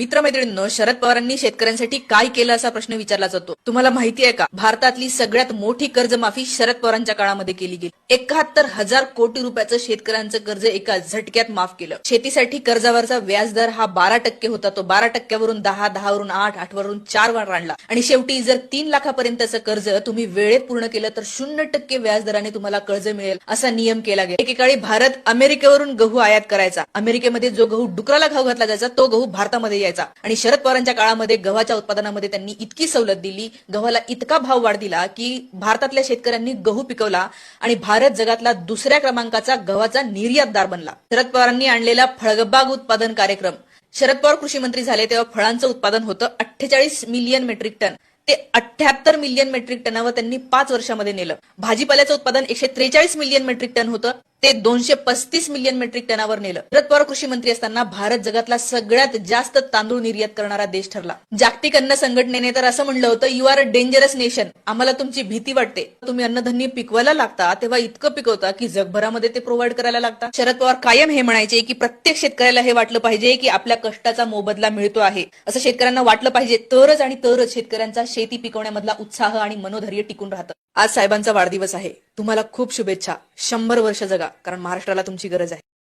मित्रमैत्रिणींनो शरद पवारांनी शेतकऱ्यांसाठी काय केलं असा प्रश्न विचारला जातो. तुम्हाला माहिती आहे का? भारतातली सगळ्यात मोठी कर्जमाफी शरद पवारांच्या काळामध्ये केली गेली. एकाहत्तर हजार कोटी रुपयाचं शेतकऱ्यांचं कर्ज एका झटक्यात माफ केलं. शेतीसाठी कर्जावरचा व्याजदर हा बारा टक्के होता. तो बारा टक्क्यावरून दहा दहावरून आठ आठवरून चार वर आणला. आणि शेवटी जर तीन लाखापर्यंतचं कर्ज तुम्ही वेळेत पूर्ण केलं तर शून्य टक्के व्याजदराने तुम्हाला कर्ज मिळेल असा नियम केला गेला. एकेकाळी भारत अमेरिकेवरून गहू आयात करायचा. अमेरिकेमध्ये जो गहू डुकराला घाव घातला जायचा तो गहू भारतामध्ये यायचा. आणि शरद पवारांच्या काळामध्ये गव्हाच्या उत्पादनामध्ये त्यांनी इतकी सवलत दिली गव्हाला इतका भाव वाढ दिला की भारतातल्या शेतकऱ्यांनी गहू पिकवला आणि भारत भारत जगातला दुसऱ्या क्रमांकाचा गव्हाचा निर्यातदार बनला. शरद पवारांनी आणलेला फळबाग उत्पादन कार्यक्रम. शरद पवार कृषी मंत्री झाले तेव्हा फळांचं उत्पादन होतं अठ्ठेचाळीस मिलियन मेट्रिक टन. ते अठ्याहत्तर मिलियन मेट्रिक टनावर त्यांनी पाच वर्षामध्ये नेलं. भाजीपाल्याचं उत्पादन एकशे त्रेचाळीस मिलियन मेट्रिक टन होतं. ते दोनशे पस्तीस मिलियन मेट्रिक टनावर नेलं. शरद पवार कृषी मंत्री असताना भारत जगातला सगळ्यात जास्त तांदूळ निर्यात करणारा देश ठरला. जागतिक अन्न संघटनेने तर असं म्हणलं होतं you are a dangerous nation आम्हाला तुमची भीती वाटते. तुम्ही अन्नधान्य पिकवायला लागता तेव्हा इतकं पिकवता की जगभरामध्ये ते प्रोव्हाइड करायला लागता. शरद पवार कायम हे म्हणायचे की प्रत्येक शेतकऱ्याला हे वाटलं पाहिजे की आपल्या कष्टाचा मोबदला मिळतो आहे. असं शेतकऱ्यांना वाटलं पाहिजे तरच आणि तरच शेतकऱ्यांचा शेती पिकवण्यामधला उत्साह आणि मनोधैर्य टिकून राहतं. आज साहेबांचा वाढदिवस आहे. तुम्हाला खूप शुभेच्छा. शंभर वर्ष जगा कारण महाराष्ट्राला तुमची गरज आहे.